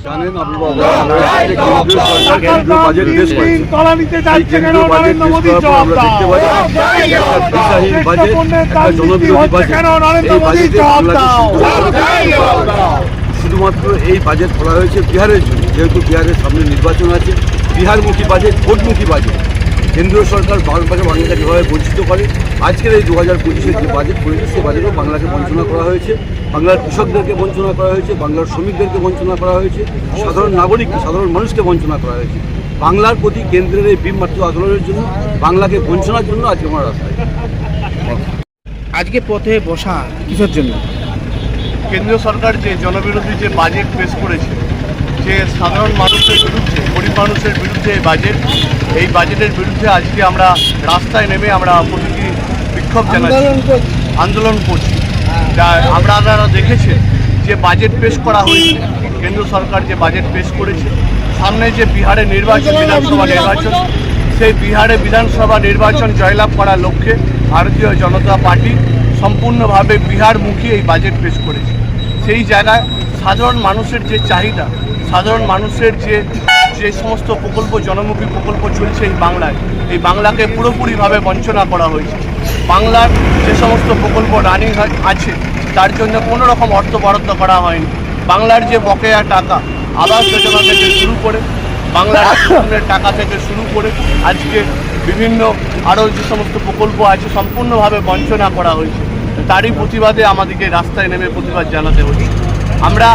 জানেন শুধুমাত্র এই বাজেট করা হয়েছে বিহারের জন্য। যেহেতু বিহারের সামনে নির্বাচন আছে বিহারমুখী বাজেট ভোটমুখী বাজেট কেন্দ্রীয় সরকার বাংলাকে বাংলাকে যেভাবে বঞ্চিত করে। আজকের এই দু হাজার পঁচিশের যে বাজেট করেছে সেই বাজেটেও বাংলাকে বঞ্চনা করা হয়েছে। বাংলার কৃষকদেরকে বঞ্চনা করা হয়েছে বাংলার শ্রমিকদেরকে বঞ্চনা করা হয়েছে সাধারণ নাগরিক সাধারণ মানুষকে বঞ্চনা করা হয়েছে। বাংলার প্রতি কেন্দ্রের এই বিমমাত্র আন্দোলনের জন্য বাংলাকে বঞ্চনার জন্য আজকে আমরা রাস্তায়। আজকে পথে বসা কিসের জন্য? কেন্দ্রীয় সরকার যে জনবিরোধী যে বাজেট পেশ করেছে যে সাধারণ মানুষের বিরুদ্ধে গরিব মানুষের বিরুদ্ধে এই বাজেট এই বাজেটের বিরুদ্ধে আজকে আমরা রাস্তায় নেমে আমরা প্রতিটি বিক্ষোভ জানাচ্ছি। আন্দোলন করছি। যা আমরা আপনারা দেখেছেন যে বাজেট পেশ করা হয়েছে কেন্দ্র সরকার যে বাজেট পেশ করেছে সামনে যে বিহারে নির্বাচন বিধানসভা নির্বাচন সেই বিহারে বিধানসভা নির্বাচন জয়লাভ করার লক্ষ্যে ভারতীয় জনতা পার্টি সম্পূর্ণভাবে বিহারমুখী এই বাজেট পেশ করেছে। সেই জায়গায় সাধারণ মানুষের যে চাহিদা সাধারণ মানুষের যে যে সমস্ত প্রকল্প, জনমুখী প্রকল্প চলছে এই বাংলায়, এই বাংলাকে পুরোপুরিভাবে বঞ্চনা করা হয়েছে। বাংলার যে সমস্ত প্রকল্প রানিং আছে, তার জন্য কোনো রকম অর্থ বরাদ্দ করা হয়নি। বাংলার যে বকেয়া টাকা, আবাস যোজনা থেকে শুরু করে, বাংলার টাকা থেকে শুরু করে, আজকে বিভিন্ন আরও যে সমস্ত প্রকল্প আছে, সম্পূর্ণভাবে বঞ্চনা করা হয়েছে। তারই প্রতিবাদে আমাদেরকে রাস্তায় নেমে প্রতিবাদ জানাতে হচ্ছে। আমরা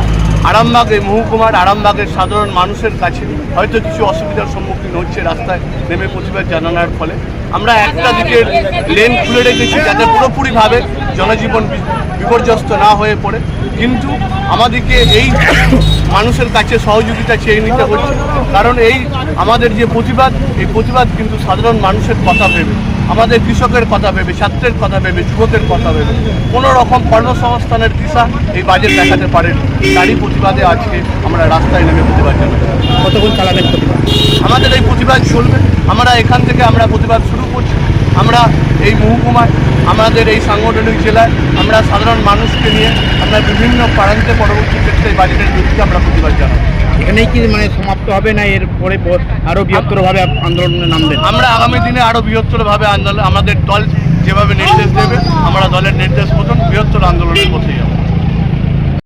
আরামবাগের মহকুমার আরামবাগের সাধারণ মানুষের কাছে হয়তো কিছু অসুবিধার সম্মুখীন হচ্ছে, রাস্তায় নেমে প্রতিবাদ জানানোর ফলে। আমরা একটা দিকের লেন খুলে রেখেছি যাতে পুরোপুরিভাবে জনজীবন বিপর্যস্ত না হয়ে পড়ে। কিন্তু আমাদেরকে এই মানুষের কাছে সহযোগিতা চেয়ে নিতে হচ্ছে কারণ এই আমাদের যে প্রতিবাদ এই প্রতিবাদ কিন্তু সাধারণ মানুষের কথা ভেবে আমাদের কৃষকের কথা ভেবে ছাত্রের কথা ভেবে যুবকের কথা ভেবে। কোনো রকম কর্মসংস্থানের দিশা এই বাজেট দেখাতে পারেন। তারই প্রতিবাদে আজকে আমরা রাস্তায় নেমে প্রতিবাদ জানাই কতক্ষণ চালাবেন প্রতিবাদ? আমাদের এই প্রতিবাদ চলবে। আমরা এখান থেকে আমরা প্রতিবাদ শুরু আমরা এই মহকুমায় আমাদের এই সাংগঠনিক জেলায় আমরা সাধারণ মানুষকে নিয়ে আমরা বিভিন্ন প্রান্তে পরবর্তী ক্ষেত্রে এই বাজেটের বিরুদ্ধে আমরা প্রতিবাদ জানাই। এখানেই কি মানে সমাপ্ত হবে না? এর পরে আরও আরও বৃহত্তরভাবে আন্দোলনে নামবেন? আমরা আগামী দিনে আরও বৃহত্তরভাবে আন্দোলন আমাদের দল যেভাবে নির্দেশ দেবে আমরা দলের নির্দেশ মতন বৃহত্তর আন্দোলনের পথে যাব।